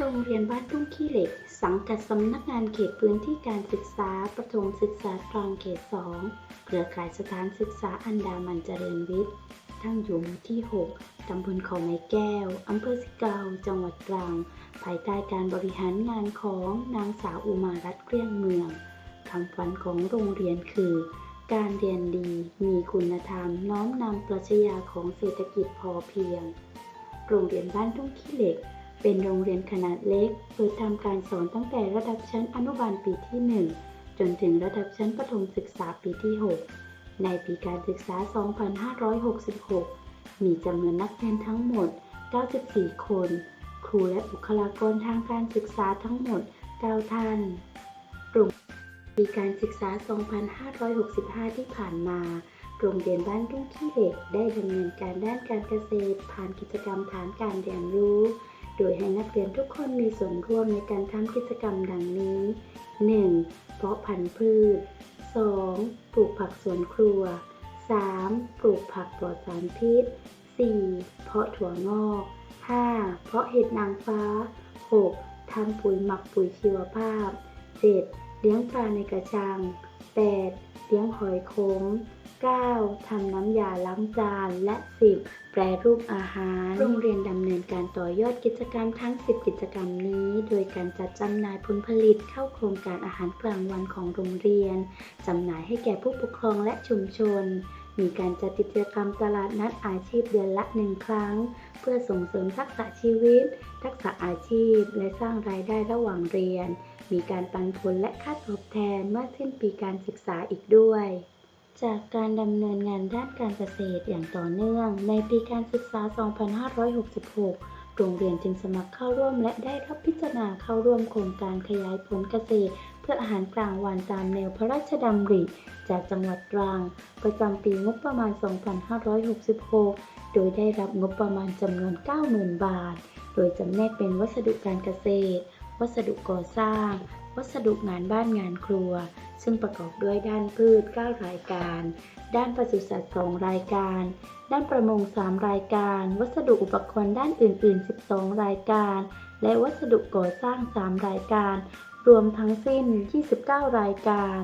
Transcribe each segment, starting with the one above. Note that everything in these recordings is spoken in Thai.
โรงเรียนบ้านทุ่งขี้เหล็ก สังกัดสำนักงานเขตพื้นที่การศึกษา ประถมศึกษากลางเขต 2 เครือข่ายสถานศึกษาอันดามันเจริญวิทย์ ตั้งอยู่หมู่ที่ 6 ตำบลเขาไม้แก้ว อำเภอสิเกาจังหวัดตรัง ภายใต้การบริหารงานของนางสาวอุมารัตน์เกลี้ยงเมืองคำฝันของโรงเรียนคือ การเรียนดีมีคุณธรรมน้อมนำปรัชญาของเศรษฐกิจพอเพียง โรงเรียนบ้านทุ่งขี้เหล็ก เป็นโรงเรียนขนาดเล็ก เปิดทำการสอนตั้งแต่ระดับชั้นอนุบาลปีที่ 1 จนถึงระดับชั้นประถมศึกษาปีที่ 6 ในปีการศึกษา 2566 มีจำนวนนักเรียนทั้งหมด 94 คน ครูและบุคลากรทางการศึกษาทั้งหมด 9 ท่านโรงปีการศึกษา 2565 ที่ผ่านมา โรงเรียนบ้านทุ่งขี้เหล็กได้ดำเนินการด้านการเกษตร ผ่านกิจกรรมฐานการเรียนรู้ โดยให้นักเรียนทุกคนมีส่วนร่วมในการทำกิจกรรมดังนี้ 1. เพาะพันธุ์พืช 2. ปลูกผักสวนครัว 3. ปลูกผักปลอดสารพิษ 4. เพาะถั่วงอก 5. เพาะเห็ดนางฟ้า 6. ทำปุ๋ยหมักปุ๋ยชีวภาพ 7. เลี้ยงปลาในกระชัง 8. เลี้ยงหอยขม 9. ทำน้ำยาล้างจาน และ 10. แปรรูปอาหาร โรงเรียนดำเนินการต่อยอดกิจกรรมทั้ง 10 กิจกรรมนี้ โดยการจัดจำหน่ายผลผลิตเข้าโครงการอาหารกลางวันของโรงเรียน จำหน่ายให้แก่ผู้ปกครองและชุมชน มีการจัดกิจกรรมตลาดนัดอาชีพเดือนละหนึ่งครั้ง เพื่อส่งเสริมทักษะชีวิต ทักษะอาชีพ และสร้างรายได้ระหว่างเรียน มีการปันผลและค่าตอบแทนเมื่อสิ้นปีการศึกษาอีกด้วย จากการดำเนินงานด้านการเกษตรอย่างต่อเนื่อง ในปีการศึกษา 2566 โรงเรียนจึงสมัครเข้าร่วม และได้รับพิจารณาเข้าร่วมโครงการขยายผลเกษตร เพื่ออาหารกลางวันตามแนวพระราชดำริ จากจังหวัดตรัง ประจำปีงบประมาณ 2566 โดยได้รับงบประมาณจำนวน 90,000 บาท โดยจำแนกเป็นวัสดุการเกษตร วัสดุก่อสร้าง วัสดุงานบ้านงานครัว ซึ่งประกอบด้วยด้านพืช 9 รายการ ด้านปศุสัตว์ 2 รายการ ด้านประมง 3 รายการ วัสดุอุปกรณ์ด้านอื่น ๆ 12 รายการ และวัสดุก่อสร้าง 3 รายการ รวมทั้งสิ้น 29 รายการ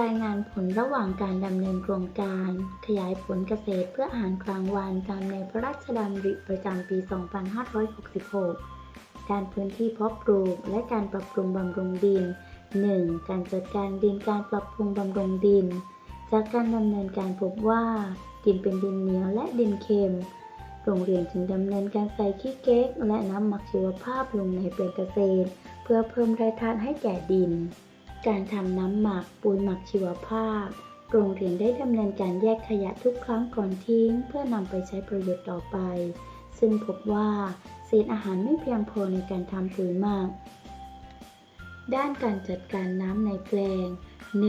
รายงานผลระหว่างการดำเนินโครงการ ขยายผลเกษตรเพื่ออาหารกลางวันตามแนวพระราชดำริประจำปี 2566 ด้านพื้นที่เพาะปลูกและการปรับปรุงบำรุงดิน 1. การจัดการดินการปรับปรุงบำรุงดิน จากการดำเนินการพบว่า ดินเป็นดินเหนียวและดินเค็ม โรงเรียนจึงดำเนินการใส่ขี้เก๊ก และน้ำหมักชีวภาพลงในแปลงเกษตร เพื่อเพิ่มแร่ธาตุให้แก่ดิน การทำน้ำหมักปุ๋ยหมักชีวภาพ โรงเรียนได้ดำเนินการแยกขยะทุกครั้งก่อนทิ้ง เพื่อนำไปใช้ประโยชน์ต่อไป ซึ่งพบว่า เศษอาหารไม่เพียงพอในการทำปุ๋ยหมัก ด้านการจัดการน้ำในแปลง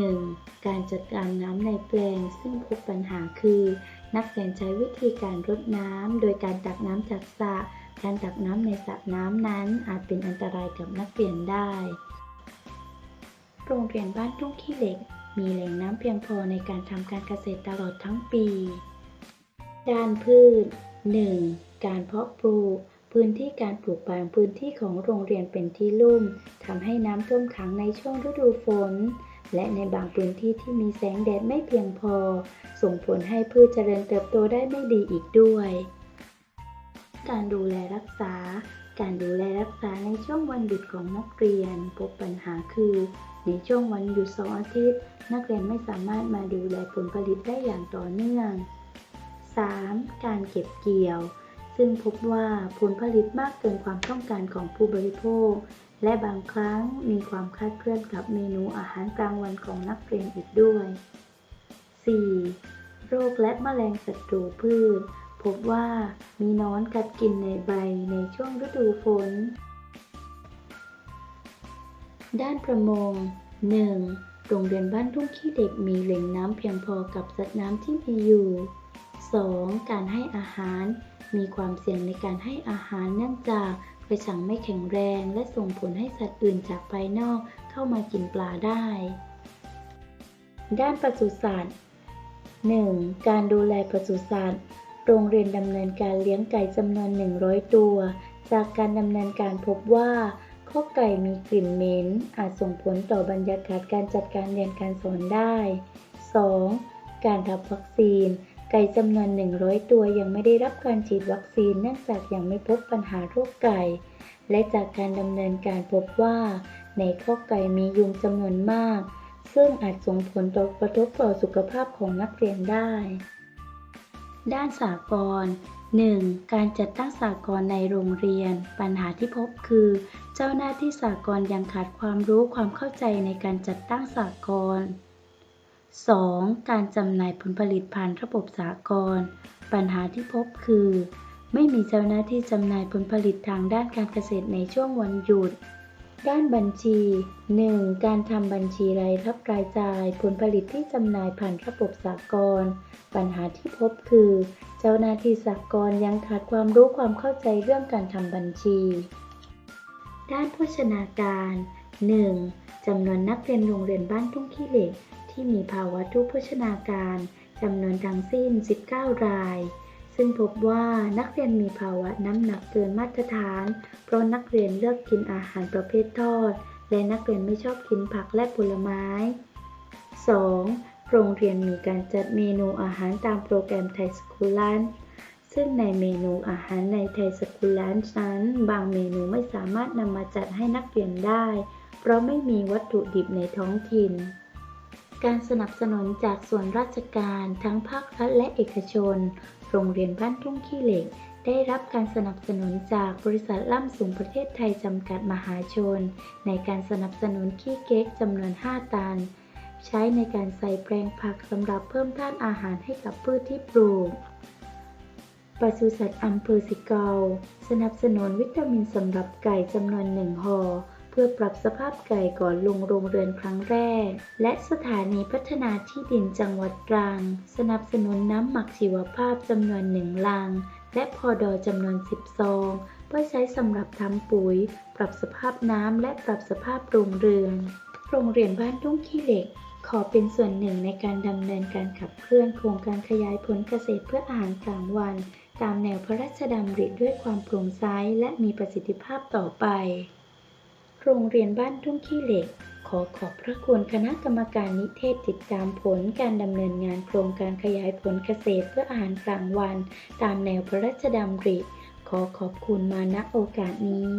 1. การจัดการน้ำในแปลง ซึ่งพบปัญหาคือ นักเรียนใช้วิธีการรดน้ำโดยการตักน้ำจากสระการตักน้ำในสระน้ำนั้นอาจเป็นอันตรายกับนักเรียนได้ โรงเรียนบ้านทุ่งขี้เหล็ก มีแหล่งน้ำเพียงพอในการทำการเกษตรตลอดทั้งปี ด้านพืช 1. การเพาะปลูก พื้นที่การปลูกบางพื้นที่ของโรงเรียนเป็นที่ลุ่มทำให้น้ำท่วมขังในช่วงฤดูฝน และในบางพื้นที่ที่มีแสงแดดไม่เพียงพอ ส่งผลให้พืชเจริญเติบโตได้ไม่ดีอีกด้วย การดูแลรักษา การดูแลรักษาในช่วงวันหยุดของนักเรียน พบปัญหาคือ ในช่วงวันหยุดสาร์อาทิตย์ นักเรียนไม่สามารถมาดูแลผลผลิตได้อย่างต่อเนื่อง 3. การเก็บเกี่ยว ซึ่งพบว่าผลผลิตมากเกินความต้องการของผู้บริโภค และบางครั้งมีความคลาดเคลื่อนกับเมนูอาหารกลางวันของนักเรียนอีกด้วย 4. โรคและแมลงศัตรูพืช พบว่ามีนอนกัดกินในใบในช่วงฤดูฝน ด้านประมง 1. โรงเรียนบ้านทุ่งขี้เด็กมีแหล่งน้ำเพียงพอกับสัตว์น้ำที่มีอยู่ 2. การให้อาหาร มีความเสี่ยงในการให้อาหารเนื่องจากกระชังไม่แข็งแรง และส่งผลให้สัตว์อื่นจากภายนอกเข้ามากินปลาได้ ด้านปศุสัตว์ 1. การดูแลปศุสัตว์ โรงเรียนดำเนินการเลี้ยงไก่จำนวน 100 ตัว จากการดำเนินการพบว่าข้อไก่มีกลิ่นเหม็น อาจส่งผลต่อบรรยากาศการจัดการเรียนการสอนได้ 2. การรับวัคซีน ไก่จำนวน 100 ตัวยังไม่ได้รับการฉีดวัคซีนเนื่องจากยังไม่พบปัญหาโรคไก่ และจากการดำเนินการพบว่า ในข้อไก่มียุงจำนวนมาก ซึ่งอาจส่งผลต่อกระทบต่อสุขภาพของนักเรียนได้ ด้านสากล 1. การจัดตั้งสากลในโรงเรียน ปัญหาที่พบคือ เจ้าหน้าที่สากลยังขาดความรู้ความเข้าใจในการจัดตั้งสากล 2. การจำหน่ายผลผลิตผ่านระบบสากลปัญหาที่พบคือ ไม่มีเจ้าหน้าที่จำหน่ายผลผลิตทางด้านการเกษตรในช่วงวันหยุด ด้านบัญชี 1. การทำบัญชีรายรับรายจ่ายผลผลิตที่จำหน่ายผ่านระบบสากลปัญหาที่พบคือ เจ้าหน้าที่สากลยังขาดความรู้ความเข้าใจเรื่องการทำบัญชี ด้านโภชนาการ 1. จำนวนนักเรียนโรงเรียนบ้านทุ่งขี้เหล็ก ที่มีภาวะทุพโภชนาการจำนวนทั้งสิ้น 19 ราย ซึ่งพบว่านักเรียนมีภาวะน้ำหนักเกินมาตรฐาน เพราะนักเรียนเลือกกินอาหารประเภททอด และนักเรียนไม่ชอบกินผักและผลไม้ 2. โรงเรียนมีการจัดเมนูอาหารตามโปรแกรมไทยสคูลลันซึ่งในเมนูอาหารในไทยสคูลลันนั้น บางเมนูไม่สามารถนำมาจัดให้นักเรียนได้ เพราะไม่มีวัตถุดิบในท้องถิ่น การสนับสนุนจากส่วนราชการทั้งภาครัฐและเอกชน โรงเรียนบ้านทุ่งขี้เหล็ก ได้รับการสนับสนุนจากบริษัทล่ำสูงประเทศไทยจำกัดมหาชน ในการสนับสนุนขี้เก๊กจำนวน 5 ตัน ใช้ในการใส่แปลงผักสำหรับเพิ่มธาตุอาหารให้กับพืชที่ปลูกปศุสัตว์อำเภอสิเกาสนับสนุนวิตามินสำหรับไก่จำนวนหนึ่งห่อ พื่อปรับสภาพไก่ก่อนลงโรงเรือนครั้งแรก และสถานีพัฒนาที่ดินจังหวัดตรัง สนับสนุนน้ำหมักชีวภาพจำนวนหนึ่งลัง และพอดอจำนวน10ซองเพื่อใช้สำหรับทำปุ๋ย ปรับสภาพน้ำและปรับสภาพโรงเรือน โรงเรียนบ้านทุ่งขี้เหล็ก ขอเป็นส่วนหนึ่งในการดำเนินการขับเคลื่อนโครงการขยายผลเกษตรเพื่ออาหารกลางวัน ตามแนวพระราชดำริด้วยความโปร่งใสและมีประสิทธิภาพต่อไป โรงเรียนบ้านทุ่งขี้เหล็ก ขอขอบพระคุณคณะกรรมการนิเทศติดตามผลการดำเนินงานโครงการขยายผลเกษตรเพื่ออาหารกลางวัน ตามแนวพระราชดำริ ขอขอบคุณมาณโอกาสนี้